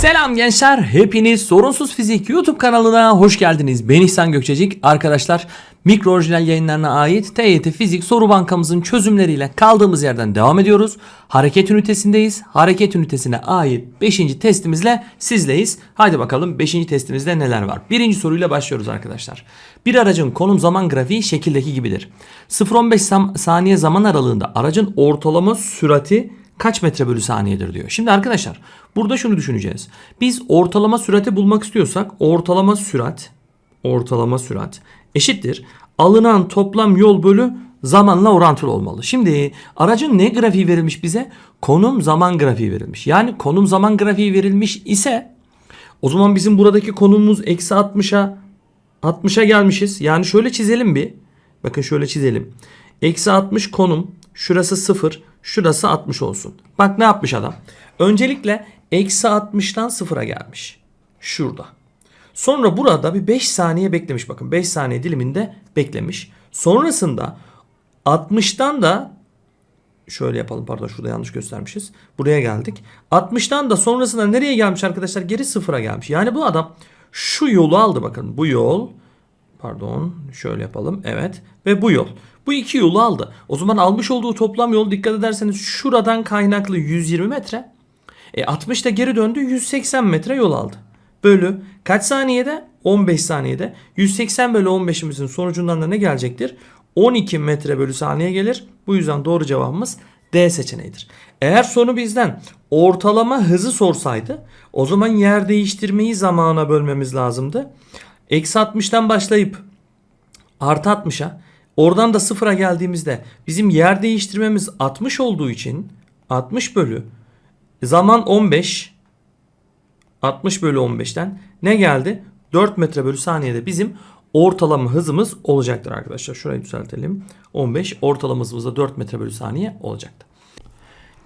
Selam gençler. Hepiniz Sorunsuz Fizik YouTube kanalına hoş geldiniz. Ben İhsan Gökçecik. Arkadaşlar mikro orijinal yayınlarına ait TYT Fizik soru bankamızın çözümleriyle kaldığımız yerden devam ediyoruz. Hareket ünitesindeyiz. Hareket ünitesine ait 5. testimizle sizleyiz. Haydi bakalım 5. testimizde neler var? Birinci soruyla başlıyoruz arkadaşlar. Bir aracın konum zaman grafiği şekildeki gibidir. 0-15 sam- saniye zaman aralığında aracın ortalama sürati kaç metre bölü saniyedir diyor. Şimdi arkadaşlar burada şunu düşüneceğiz. Biz ortalama sürati bulmak istiyorsak ortalama sürat ortalama sürat eşittir. Alınan toplam yol bölü zamanla orantılı olmalı. Şimdi aracın ne grafiği verilmiş bize? Konum zaman grafiği verilmiş. Yani konum zaman grafiği verilmiş ise o zaman bizim buradaki konumumuz eksi 60'a 60'a gelmişiz. Yani şöyle çizelim bir. Bakın şöyle çizelim. Eksi 60 konum. Şurası 0. Şurası 60 olsun. Bak ne yapmış adam. Öncelikle eksi 60'tan 0'a gelmiş. Şurada. Sonra burada bir 5 saniye beklemiş. Bakın 5 saniye diliminde beklemiş. Sonrasında 60'tan da şöyle yapalım pardon şurada yanlış göstermişiz. Buraya geldik. 60'tan da sonrasında nereye gelmiş arkadaşlar? Geri sıfıra gelmiş. Yani bu adam şu yolu aldı bakın. Bu yol pardon şöyle yapalım. Evet ve bu yol. Bu iki yolu aldı. O zaman almış olduğu toplam yol dikkat ederseniz şuradan kaynaklı 120 metre. E 60 da geri döndü 180 metre yol aldı. Bölü kaç saniyede? 15 saniyede. 180 bölü 15'imizin sonucundan da ne gelecektir? 12 metre bölü saniye gelir. Bu yüzden doğru cevabımız D seçeneğidir. Eğer sonu bizden ortalama hızı sorsaydı o zaman yer değiştirmeyi zamana bölmemiz lazımdı. Eksi 60'tan başlayıp artı 60'a oradan da sıfıra geldiğimizde bizim yer değiştirmemiz 60 olduğu için 60 bölü zaman 15 60 bölü 15'ten ne geldi? 4 metre bölü saniyede bizim ortalama hızımız olacaktır arkadaşlar. Şurayı düzeltelim. 15 ortalama hızımız da 4 metre bölü saniye olacaktı.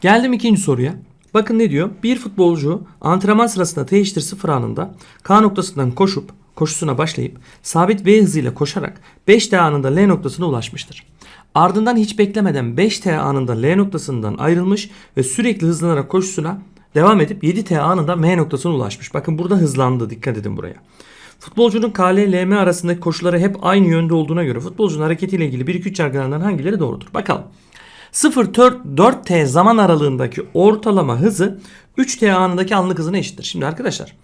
Geldim ikinci soruya. Bakın ne diyor? Bir futbolcu antrenman sırasında T eşittir 0 anında K noktasından koşup koşusuna başlayıp sabit V hızıyla koşarak 5T anında L noktasına ulaşmıştır. Ardından hiç beklemeden 5T anında L noktasından ayrılmış ve sürekli hızlanarak koşusuna devam edip 7T anında M noktasına ulaşmış. Bakın burada hızlandı. Dikkat edin buraya. Futbolcunun KL LM arasındaki koşuları hep aynı yönde olduğuna göre futbolcunun hareketiyle ilgili 1-2-3 yargılarından hangileri doğrudur? Bakalım. 0-4T zaman aralığındaki ortalama hızı 3T anındaki anlık hızına eşittir. Şimdi arkadaşlar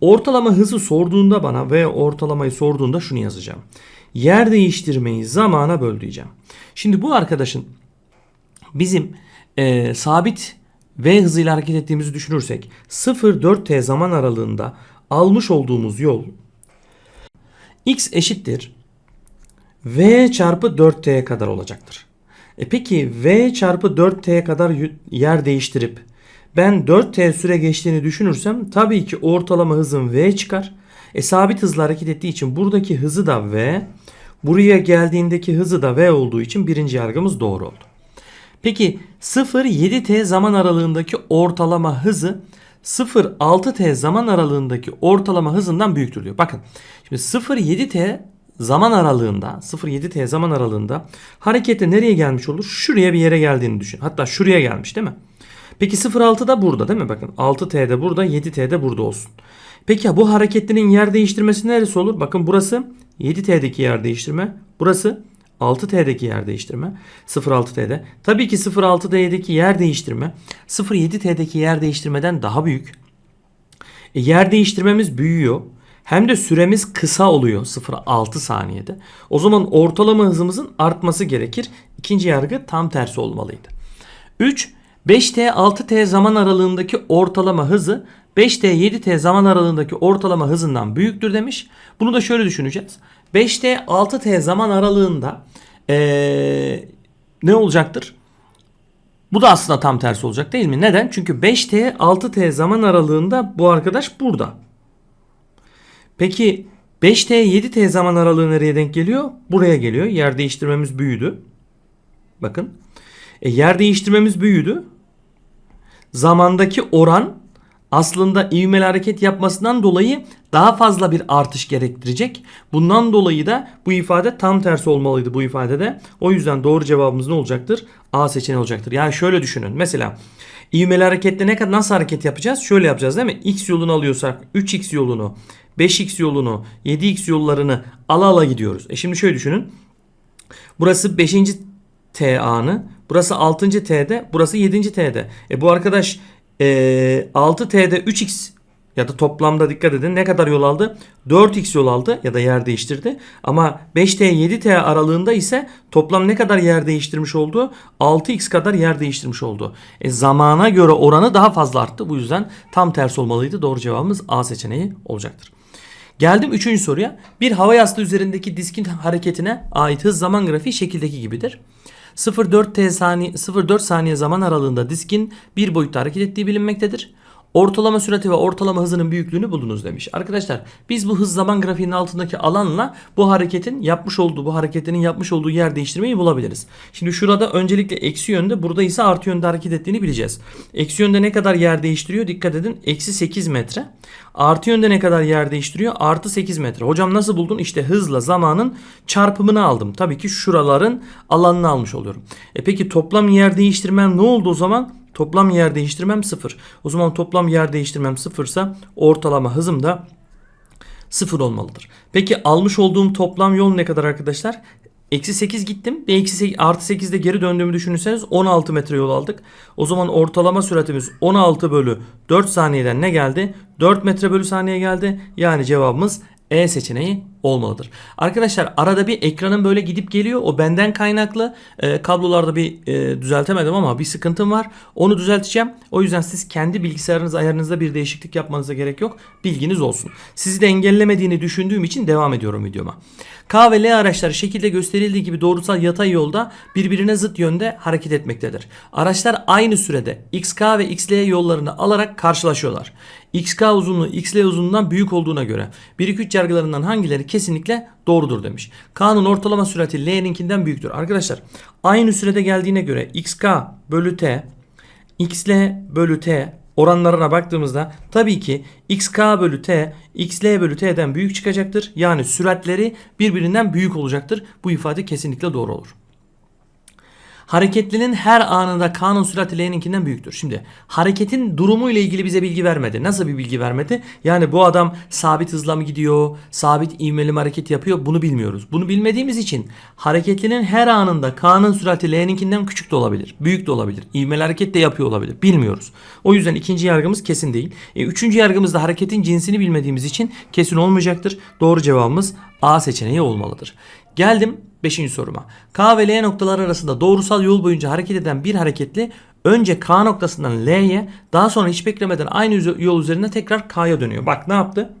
ortalama hızı sorduğunda bana ve ortalamayı sorduğunda şunu yazacağım. Yer değiştirmeyi zamana böl diyeceğim. Şimdi bu arkadaşın bizim e, sabit V hızıyla hareket ettiğimizi düşünürsek 0-4T zaman aralığında almış olduğumuz yol x eşittir v çarpı 4t'ye kadar olacaktır. E peki v çarpı 4t'ye kadar yer değiştirip ben 4t süre geçtiğini düşünürsem tabii ki ortalama hızım v çıkar. E sabit hızla hareket ettiği için buradaki hızı da v, buraya geldiğindeki hızı da v olduğu için birinci yargımız doğru oldu. Peki 0-7t zaman aralığındaki ortalama hızı 0-6t zaman aralığındaki ortalama hızından büyüktür diyor. Bakın şimdi 0-7t zaman aralığında 0-7t zaman aralığında harekette nereye gelmiş olur? Şuraya bir yere geldiğini düşün. Hatta şuraya gelmiş değil mi? Peki 0-6 da burada değil mi? Bakın 6t de burada 7t de burada olsun. Peki ya bu hareketlinin yer değiştirmesi neresi olur? Bakın burası 7t'deki yer değiştirme. Burası 6T'deki yer değiştirme 0.6T'de. Tabii ki 0.6T'deki yer değiştirme 0.7T'deki yer değiştirmeden daha büyük. E, yer değiştirmemiz büyüyor. Hem de süremiz kısa oluyor 0.6 saniyede. O zaman ortalama hızımızın artması gerekir. İkinci yargı tam tersi olmalıydı. 3. 5T 6T zaman aralığındaki ortalama hızı 5T 7T zaman aralığındaki ortalama hızından büyüktür demiş. Bunu da şöyle düşüneceğiz. 5T 6T zaman aralığında ee, ne olacaktır? Bu da aslında tam tersi olacak değil mi? Neden? Çünkü 5T 6T zaman aralığında bu arkadaş burada. Peki 5T 7T zaman aralığı nereye denk geliyor? Buraya geliyor. Yer değiştirmemiz büyüdü. Bakın. E, yer değiştirmemiz büyüdü. Zamandaki oran aslında ivmeli hareket yapmasından dolayı daha fazla bir artış gerektirecek. Bundan dolayı da bu ifade tam tersi olmalıydı bu ifadede. O yüzden doğru cevabımız ne olacaktır? A seçeneği olacaktır. Yani şöyle düşünün. Mesela İvmeli hareketle ne kadar nasıl hareket yapacağız? Şöyle yapacağız değil mi? X yolunu alıyorsak 3x yolunu, 5x yolunu, 7x yollarını ala ala gidiyoruz. E şimdi şöyle düşünün. Burası 5. T anı. Burası 6. T'de. Burası 7. T'de. E bu arkadaş e, 6T'de 3x ya da toplamda dikkat edin ne kadar yol aldı? 4x yol aldı ya da yer değiştirdi. Ama 5T 7T aralığında ise toplam ne kadar yer değiştirmiş oldu? 6x kadar yer değiştirmiş oldu. E, zamana göre oranı daha fazla arttı. Bu yüzden tam tersi olmalıydı. Doğru cevabımız A seçeneği olacaktır. Geldim üçüncü soruya. Bir hava yastığı üzerindeki diskin hareketine ait hız zaman grafiği şekildeki gibidir. 0.4 t saniye 0.4 saniye zaman aralığında diskin bir boyutta hareket ettiği bilinmektedir. Ortalama sürati ve ortalama hızının büyüklüğünü bulunuz demiş. Arkadaşlar biz bu hız zaman grafiğinin altındaki alanla bu hareketin yapmış olduğu bu hareketinin yapmış olduğu yer değiştirmeyi bulabiliriz. Şimdi şurada öncelikle eksi yönde burada ise artı yönde hareket ettiğini bileceğiz. Eksi yönde ne kadar yer değiştiriyor? Dikkat edin. Eksi 8 metre. Artı yönde ne kadar yer değiştiriyor? Artı 8 metre. Hocam nasıl buldun? İşte hızla zamanın çarpımını aldım. Tabii ki şuraların alanını almış oluyorum. E peki toplam yer değiştirmem ne oldu o zaman? Toplam yer değiştirmem 0. O zaman toplam yer değiştirmem 0 ise ortalama hızım da 0 olmalıdır. Peki almış olduğum toplam yol ne kadar arkadaşlar? Eksi 8 gittim ve eksi 8, artı 8'de geri döndüğümü düşünürseniz 16 metre yol aldık. O zaman ortalama süratimiz 16 bölü 4 saniyeden ne geldi? 4 metre bölü saniye geldi. Yani cevabımız E seçeneği olmalıdır. Arkadaşlar arada bir ekranın böyle gidip geliyor. O benden kaynaklı. E, kablolarda bir e, düzeltemedim ama bir sıkıntım var. Onu düzelteceğim. O yüzden siz kendi bilgisayarınız ayarınızda bir değişiklik yapmanıza gerek yok. Bilginiz olsun. Sizi de engellemediğini düşündüğüm için devam ediyorum videoma. K ve L araçları şekilde gösterildiği gibi doğrusal yatay yolda birbirine zıt yönde hareket etmektedir. Araçlar aynı sürede XK ve XL yollarını alarak karşılaşıyorlar. XK uzunluğu XL uzunluğundan büyük olduğuna göre 1-2-3 yargılarından hangileri kesinlikle doğrudur demiş. K'nın ortalama sürati L'ninkinden büyüktür. Arkadaşlar aynı sürede geldiğine göre XK bölü T XL bölü T oranlarına baktığımızda tabii ki XK bölü T XL bölü T'den büyük çıkacaktır. Yani süratleri birbirinden büyük olacaktır. Bu ifade kesinlikle doğru olur. Hareketlinin her anında K'nın sürati L'ninkinden büyüktür. Şimdi hareketin durumu ile ilgili bize bilgi vermedi. Nasıl bir bilgi vermedi? Yani bu adam sabit hızla mı gidiyor, sabit ivmeli mi hareket yapıyor bunu bilmiyoruz. Bunu bilmediğimiz için hareketlinin her anında K'nın sürati L'ninkinden küçük de olabilir, büyük de olabilir. İvmeli hareket de yapıyor olabilir. Bilmiyoruz. O yüzden ikinci yargımız kesin değil. E, üçüncü yargımızda hareketin cinsini bilmediğimiz için kesin olmayacaktır. Doğru cevabımız A seçeneği olmalıdır. Geldim 5. soruma. K ve L noktaları arasında doğrusal yol boyunca hareket eden bir hareketli önce K noktasından L'ye daha sonra hiç beklemeden aynı yol üzerinde tekrar K'ya dönüyor. Bak ne yaptı?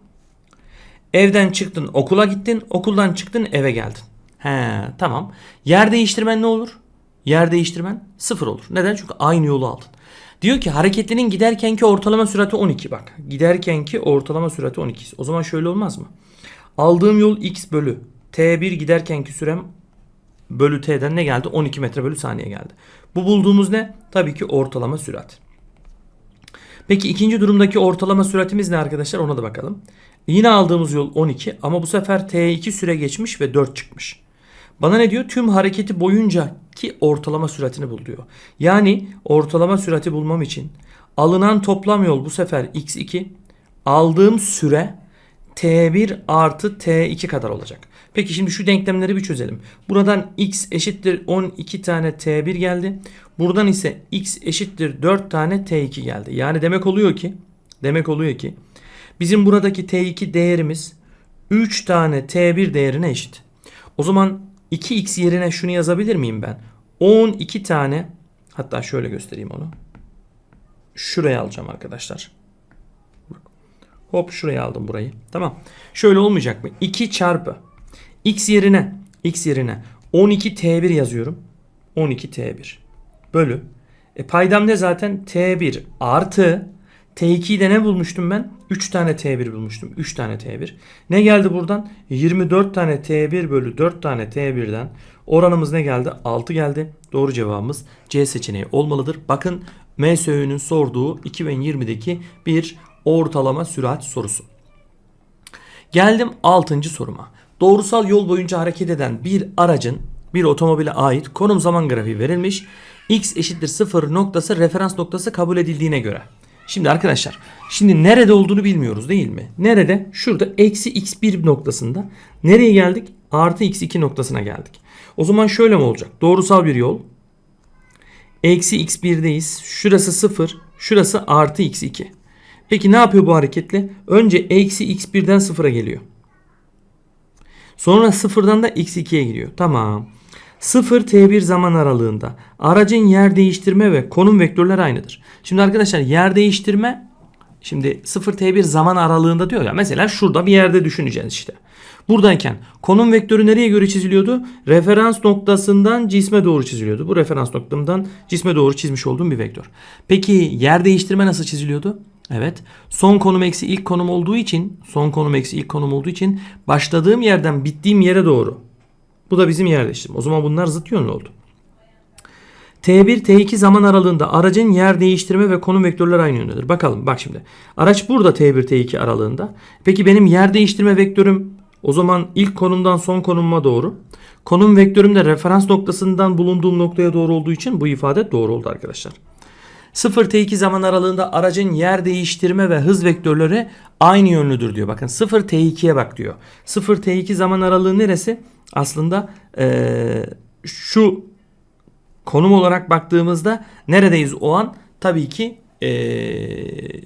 Evden çıktın okula gittin okuldan çıktın eve geldin. He tamam. Yer değiştirmen ne olur? Yer değiştirmen sıfır olur. Neden? Çünkü aynı yolu aldın. Diyor ki hareketlinin giderkenki ortalama sürati 12 bak. Giderkenki ortalama sürati 12. O zaman şöyle olmaz mı? Aldığım yol x bölü T1 giderkenki sürem bölü T'den ne geldi? 12 metre bölü saniye geldi. Bu bulduğumuz ne? Tabii ki ortalama sürat. Peki ikinci durumdaki ortalama süratimiz ne arkadaşlar? Ona da bakalım. Yine aldığımız yol 12 ama bu sefer T2 süre geçmiş ve 4 çıkmış. Bana ne diyor? Tüm hareketi boyunca ki ortalama süratini bul diyor. Yani ortalama sürati bulmam için alınan toplam yol bu sefer x2 aldığım süre t1 artı t2 kadar olacak. Peki şimdi şu denklemleri bir çözelim. Buradan x eşittir 12 tane t1 geldi. Buradan ise x eşittir 4 tane t2 geldi. Yani demek oluyor ki demek oluyor ki bizim buradaki t2 değerimiz 3 tane t1 değerine eşit. O zaman 2x yerine şunu yazabilir miyim ben? 12 tane hatta şöyle göstereyim onu. Şuraya alacağım arkadaşlar. Hop şuraya aldım burayı. Tamam. Şöyle olmayacak mı? 2 çarpı x yerine x yerine 12 t1 yazıyorum. 12 t1 bölü. E paydam ne zaten? t1 artı t2'yi de ne bulmuştum ben? 3 tane t1 bulmuştum. 3 tane t1. Ne geldi buradan? 24 tane t1 bölü 4 tane t1'den oranımız ne geldi? 6 geldi. Doğru cevabımız C seçeneği olmalıdır. Bakın MSÖ'nün sorduğu 2020'deki bir ortalama sürat sorusu. Geldim 6. soruma. Doğrusal yol boyunca hareket eden bir aracın bir otomobile ait konum zaman grafiği verilmiş. x eşittir 0 noktası referans noktası kabul edildiğine göre. Şimdi arkadaşlar şimdi nerede olduğunu bilmiyoruz değil mi? Nerede? Şurada eksi x1 noktasında. Nereye geldik? Artı x2 noktasına geldik. O zaman şöyle mi olacak? Doğrusal bir yol. Eksi x1'deyiz. Şurası 0. Şurası artı x2. Peki ne yapıyor bu hareketle? Önce eksi x1'den 0'a geliyor. Sonra 0'dan da x2'ye giriyor. Tamam. 0 t1 zaman aralığında aracın yer değiştirme ve konum vektörleri aynıdır. Şimdi arkadaşlar yer değiştirme şimdi 0 t1 zaman aralığında diyor ya mesela şurada bir yerde düşüneceğiz işte. Buradayken konum vektörü nereye göre çiziliyordu? Referans noktasından cisme doğru çiziliyordu. Bu referans noktamdan cisme doğru çizmiş olduğum bir vektör. Peki yer değiştirme nasıl çiziliyordu? Evet. Son konum eksi ilk konum olduğu için, son konum eksi ilk konum olduğu için başladığım yerden bittiğim yere doğru. Bu da bizim yer değiştirme. O zaman bunlar zıt yönlü oldu. T1 T2 zaman aralığında aracın yer değiştirme ve konum vektörleri aynı yöndedir. Bakalım bak şimdi. Araç burada T1 T2 aralığında. Peki benim yer değiştirme vektörüm o zaman ilk konumdan son konumuma doğru. Konum vektörüm de referans noktasından bulunduğum noktaya doğru olduğu için bu ifade doğru oldu arkadaşlar. 0 T2 zaman aralığında aracın yer değiştirme ve hız vektörleri aynı yönlüdür diyor. Bakın 0 T2'ye bak diyor. 0 T2 zaman aralığı neresi? Aslında eee, şu konum olarak baktığımızda neredeyiz o an? Tabii ki eee,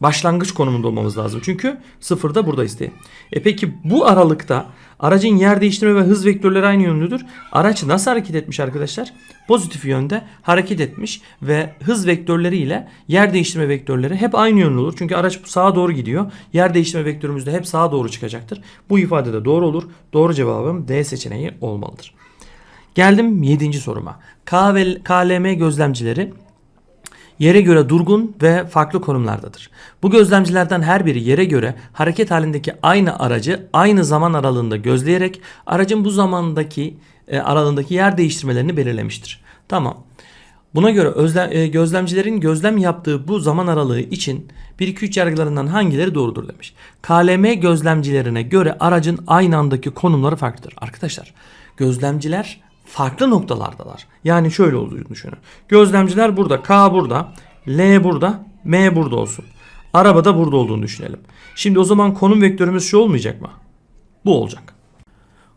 başlangıç konumunda olmamız lazım. Çünkü sıfırda buradayız diye. E peki bu aralıkta aracın yer değiştirme ve hız vektörleri aynı yönlüdür. Araç nasıl hareket etmiş arkadaşlar? Pozitif yönde hareket etmiş ve hız vektörleri ile yer değiştirme vektörleri hep aynı yönlü olur. Çünkü araç sağa doğru gidiyor. Yer değiştirme vektörümüz de hep sağa doğru çıkacaktır. Bu ifade de doğru olur. Doğru cevabım D seçeneği olmalıdır. Geldim 7. soruma. K ve KLM gözlemcileri yere göre durgun ve farklı konumlardadır. Bu gözlemcilerden her biri yere göre hareket halindeki aynı aracı aynı zaman aralığında gözleyerek aracın bu zamandaki e, aralığındaki yer değiştirmelerini belirlemiştir. Tamam. Buna göre özlem, e, gözlemcilerin gözlem yaptığı bu zaman aralığı için 1-2-3 yargılarından hangileri doğrudur demiş. KLM gözlemcilerine göre aracın aynı andaki konumları farklıdır. Arkadaşlar gözlemciler farklı noktalardalar. Yani şöyle olduğunu düşünün. Gözlemciler burada, K burada, L burada, M burada olsun. Araba da burada olduğunu düşünelim. Şimdi o zaman konum vektörümüz şu olmayacak mı? Bu olacak.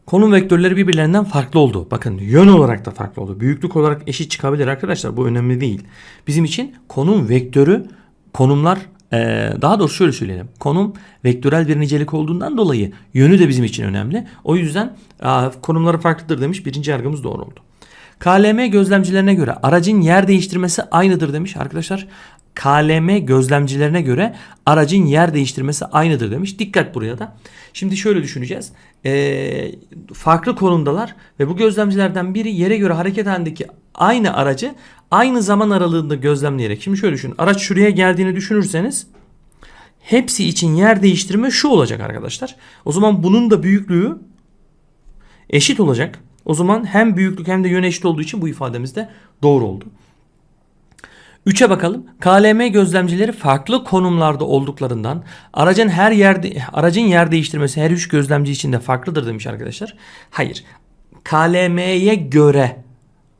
Konum vektörleri birbirlerinden farklı oldu. Bakın yön olarak da farklı oldu. Büyüklük olarak eşit çıkabilir arkadaşlar. Bu önemli değil. Bizim için konum vektörü konumlar eee, daha doğrusu şöyle söyleyelim. Konum vektörel bir nicelik olduğundan dolayı yönü de bizim için önemli. O yüzden aa, konumları farklıdır demiş. Birinci yargımız doğru oldu. KLM gözlemcilerine göre aracın yer değiştirmesi aynıdır demiş arkadaşlar. KLM gözlemcilerine göre aracın yer değiştirmesi aynıdır demiş. Dikkat buraya da. Şimdi şöyle düşüneceğiz. Ee, farklı konumdalar ve bu gözlemcilerden biri yere göre hareket halindeki aynı aracı aynı zaman aralığında gözlemleyerek. Şimdi şöyle düşünün. Araç şuraya geldiğini düşünürseniz hepsi için yer değiştirme şu olacak arkadaşlar. O zaman bunun da büyüklüğü eşit olacak. O zaman hem büyüklük hem de yön eşit olduğu için bu ifademiz de doğru oldu. 3'e bakalım. KLM gözlemcileri farklı konumlarda olduklarından aracın her yerde aracın yer değiştirmesi her üç gözlemci için de farklıdır demiş arkadaşlar. Hayır. KLM'ye göre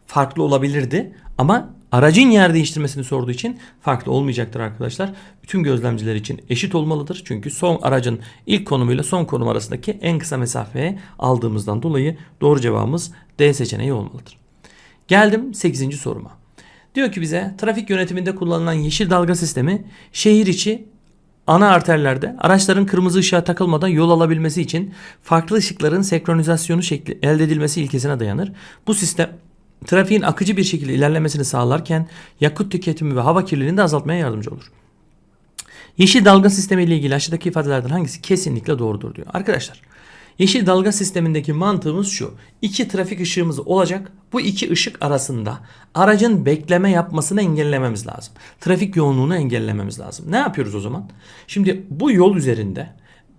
farklı olabilirdi ama aracın yer değiştirmesini sorduğu için farklı olmayacaktır arkadaşlar. Bütün gözlemciler için eşit olmalıdır. Çünkü son aracın ilk konumuyla son konum arasındaki en kısa mesafeye aldığımızdan dolayı doğru cevabımız D seçeneği olmalıdır. Geldim 8. soruma. Diyor ki bize trafik yönetiminde kullanılan yeşil dalga sistemi şehir içi ana arterlerde araçların kırmızı ışığa takılmadan yol alabilmesi için farklı ışıkların senkronizasyonu şekli elde edilmesi ilkesine dayanır. Bu sistem trafiğin akıcı bir şekilde ilerlemesini sağlarken yakıt tüketimi ve hava kirliliğini de azaltmaya yardımcı olur. Yeşil dalga sistemi ile ilgili aşağıdaki ifadelerden hangisi kesinlikle doğrudur diyor. Arkadaşlar yeşil dalga sistemindeki mantığımız şu. İki trafik ışığımız olacak. Bu iki ışık arasında aracın bekleme yapmasını engellememiz lazım. Trafik yoğunluğunu engellememiz lazım. Ne yapıyoruz o zaman? Şimdi bu yol üzerinde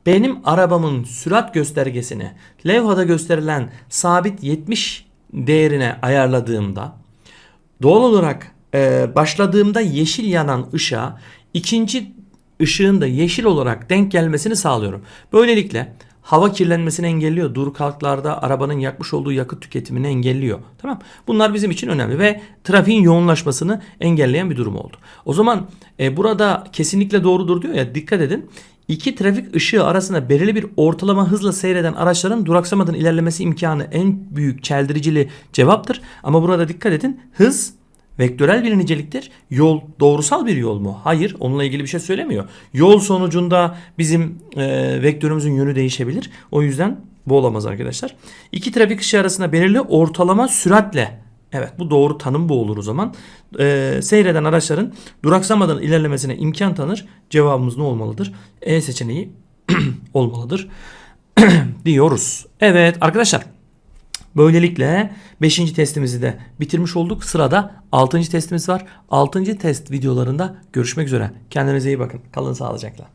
benim arabamın sürat göstergesini levhada gösterilen sabit 70 değerine ayarladığımda doğal olarak e, başladığımda yeşil yanan ışığa ikinci ışığın da yeşil olarak denk gelmesini sağlıyorum. Böylelikle hava kirlenmesini engelliyor. Dur kalklarda arabanın yakmış olduğu yakıt tüketimini engelliyor. Tamam. Bunlar bizim için önemli ve trafiğin yoğunlaşmasını engelleyen bir durum oldu. O zaman e, burada kesinlikle doğrudur diyor ya dikkat edin. İki trafik ışığı arasında belirli bir ortalama hızla seyreden araçların duraksamadan ilerlemesi imkanı en büyük çeldiricili cevaptır. Ama burada dikkat edin hız vektörel bir niceliktir. Yol doğrusal bir yol mu? Hayır onunla ilgili bir şey söylemiyor. Yol sonucunda bizim e, vektörümüzün yönü değişebilir. O yüzden bu olamaz arkadaşlar. İki trafik ışığı arasında belirli ortalama süratle Evet bu doğru tanım bu olur o zaman. Ee, seyreden araçların duraksamadan ilerlemesine imkan tanır. Cevabımız ne olmalıdır? E seçeneği olmalıdır diyoruz. Evet arkadaşlar böylelikle 5. testimizi de bitirmiş olduk. Sırada 6. testimiz var. 6. test videolarında görüşmek üzere. Kendinize iyi bakın. Kalın sağlıcakla.